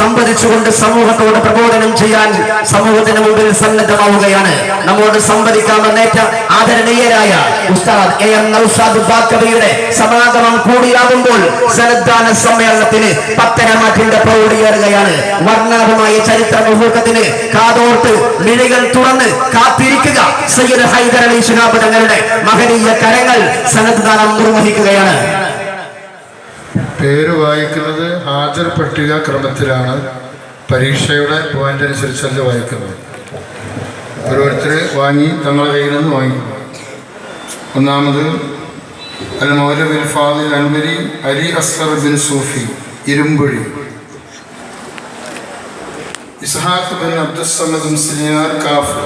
സംവദിച്ചുകൊണ്ട് സമൂഹത്തോട് പ്രബോധനം ചെയ്യാൻ സമൂഹത്തിന് മുമ്പിൽ സന്നദ്ധമാവുകയാണ്. നമ്മോട് സംവദിക്കാമെന്നേറ്റ ആദരണീയരായ ഉസ്താദ് എ എം നൌസാദ് ബാക്കബിയുടെ സമാഗമം കൂടിയാകുമ്പോൾ സന്നദ്ധാന സമ്മേളനത്തിന് പത്തനമാറ്റിന്റെ പ്രൗഢിയേറുകയാണ്. വർണാഭമായ ചരിത്ര മുഹൂർത്തത്തിന് കാതോർത്ത് മിഴികൾ തുറന്ന് കാത്തിരിക്കുക. സയ്യിദ് ഹൈദർ അലി ശിഹാബ് തങ്ങളുടെ മഹനീയ കരങ്ങൾ സന്നദ്ധാനം നിർവഹിക്കുകയാണ്. പേര് വായിക്കുന്നത് ഹാജർ പട്ടിക ക്രമത്തിലാണ്. പരീക്ഷയുടെ പോയിന്റ് അനുസരിച്ചല്ല വായിക്കുന്നത്. ഓരോരുത്തർ വാങ്ങി തങ്ങളുടെ കയ്യിൽ നിന്ന് വാങ്ങി. ഒന്നാമത് അൽ മൗലബിൻ ഫാദിൽ അൻവരി അലി അസ്ഹർ ബിൻ സൂഫി ഇരുമ്പുഴി. ഇസ്ഹാഖ് ബിൻ അബ്ദുസമദ് കാഫ്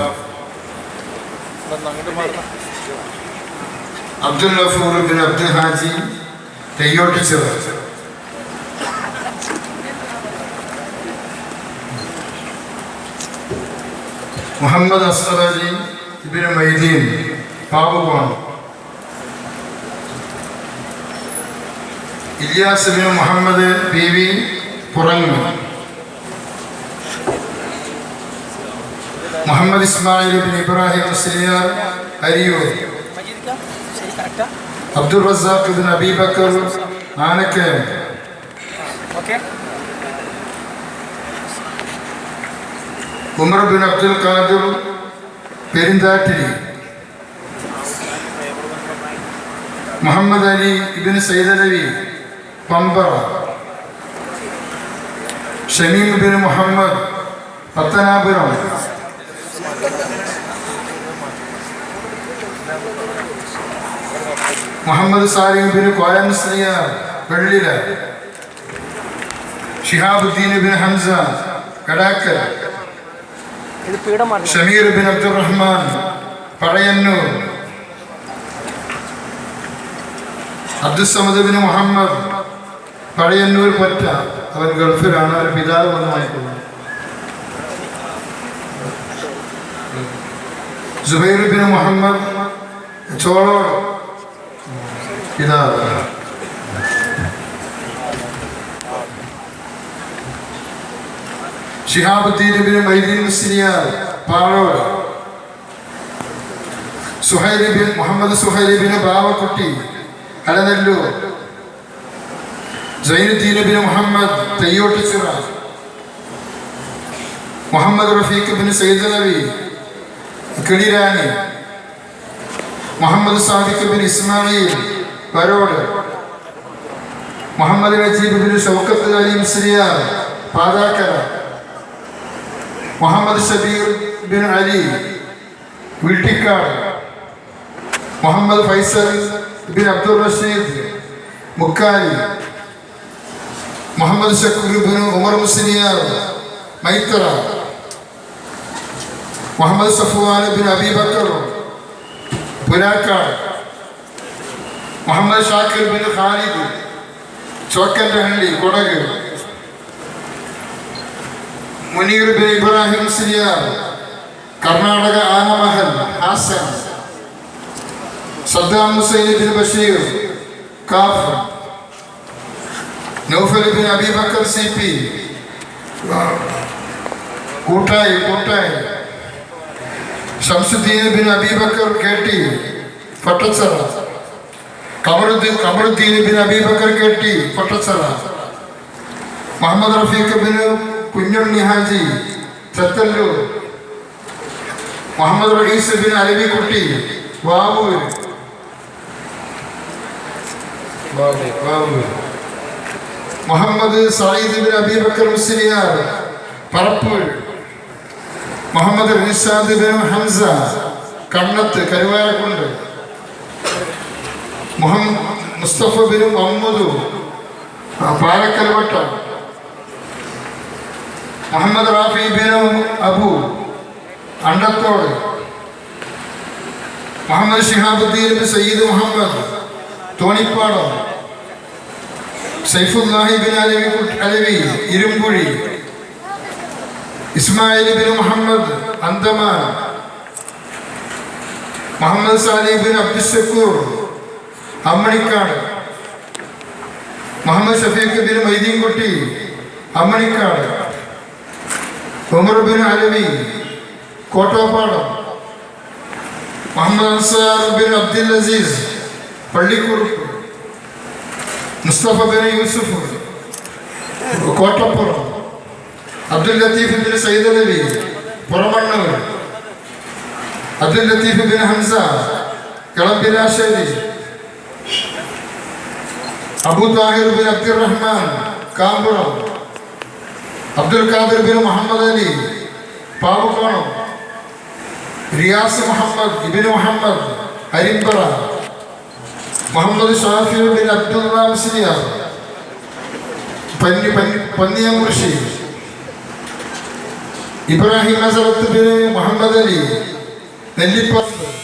അബ്ദുൽ ബിൻ അബ്ദുൽ ഹാജി തെയ്യോട്ടിച്ചിറ മുഹമ്മദ് അസ്ഹർ അലി ഇബിന് മൈദീൻ പാവുവാണ് Ilyas bin Muhammad P V Purangu. Muhammad Ismail Ibrahim Musliyar Ariyur Abdul Razak bin അബീബക്കർ Anakkayam Umar bin Abdul Khadir Perinthattiri Muhammad Ali ഇബിൻ സൈദലവി പമ്പറ. ഷമീം ബിൻ മുഹമ്മദ് പത്തനാപുരം. മുഹമ്മദ് സാലിം ബിൻ കോയം സ്ലിയാർ വെള്ളില ഷിഹാബുദ്ദീൻ ബിൻ ഹംസ പീഠം ഷമീർ ബിൻ അബ്ദുറഹ്മാൻ പഴയന്നൂർ അബ്ദുസമദ് ബിൻ മുഹമ്മദ് പഴയന്നൂർ പറ്റ അവൻ ഗൾഫിലാണ് അവൻ പിതാവ് വന്ന് സുബൈർ ബിൻ മുഹമ്മദ് ചോളോട് പിതാവ് ഷിഹാബുദ്ദീൻ ബിൻ മൈദീൻ സിനിയാർ പാളോട് സുഹൈലിബിൻ മുഹമ്മദ് സുഹൈലിബിന് ബാവക്കുട്ടി അലനല്ലൂർ. സൈനുദ്ദീൻ ബിൻ Muhammad Theyyottuchira Muhammad Rafeeq bin Said Nabi Kilirani Muhammad Sadiq bin Ismail Varode Muhammad Najeeb bin Shoukath Ali Musliyar Pathakkara. Muhammad Shabeer bin Ali Veettikkad Muhammad Faisal bin Abdul Rasheed Mukkali. Muhammad Shakkoor bin Umar Musliyar Maithara. Muhammad Safwan bin Abi Bakkar Purakkad Muhammad Shakir bin Khalid ചോക്കന്റെ ഹള്ളി കൊടക്. മുനീർ ബിൻ ഇബ്രാഹിം സിയാർ കർണാടക ആനമഹൽ ഹാസൻ. സദ്ദാം ഹുസൈൻ ബിൻ ബഷീർ കാഫ് നൗഫൽ ബിൻ Abibakkar C P. Koottayi Koottayi. Shamsuddin bin അബീബക്കർ K T Pattachara. Kamaruddin Kamaruddin bin അബീബക്കർ K T Muhammad Rafeeq bin Kunhunni Haji Chathallur. Muhammad Rahees bin Alavikutty Vavoor. Muhammad Sayyid bin അബീബക്കർ Musliyar Parappur Muhammad Rishad ബിൻ Hamza Kannath Karuvarakundu. Muhammad Musthafa bin Muhammad Palakkal Vattam. Muhammad Rafi bin Abu Andathode. Muhammad Shihabuddin Sayyid Muhammad Thonippadam. Saifullahi bin Alavi Alavi Irumbuzhi. Ismail ബിൻ മുഹമ്മദ് അന്തമാൻ മുഹമ്മദ് സാലിഹ് ബിൻ Abdushakkoor Ammanikkad Muhammad Shafeeq bin Maideenkutty Ammanikkad Umar bin Alavi Kottopadam Muhammad Ansar bin Abdul Azeez Pallikkuruppu Musthafa bin Yusuf Kottappuram. Abdul Latheef ബിൻ സയ്യിദ് അലവി പുറമണ്ണൂർ. അബ്ദുൽ ലത്തീഫ് ബിൻ ഹംസ കളമ്പിലാശ്ശേരി അബു താഹിർ ബിൻ അബ്ദുറഹ്മാൻ കാമ്പുറം. അബ്ദുൽ ഖാദിർ ബിൻ മുഹമ്മദ് അലി പാവക്കോണം. റിയാസ് മുഹമ്മദ് ഇബിൻ മുഹമ്മദ് ഹരിമ്പറ മുഹമ്മദ് ഷാഫി ബിൻ അബ്ദുൽ മുസ്ലിയാർ പന്നി പന്നി പന്നിയംകുറിശി ഇബ്രാഹിം നസറത്ത് ബിൻ മുഹമ്മദ് അലി നെല്ലിപ്പ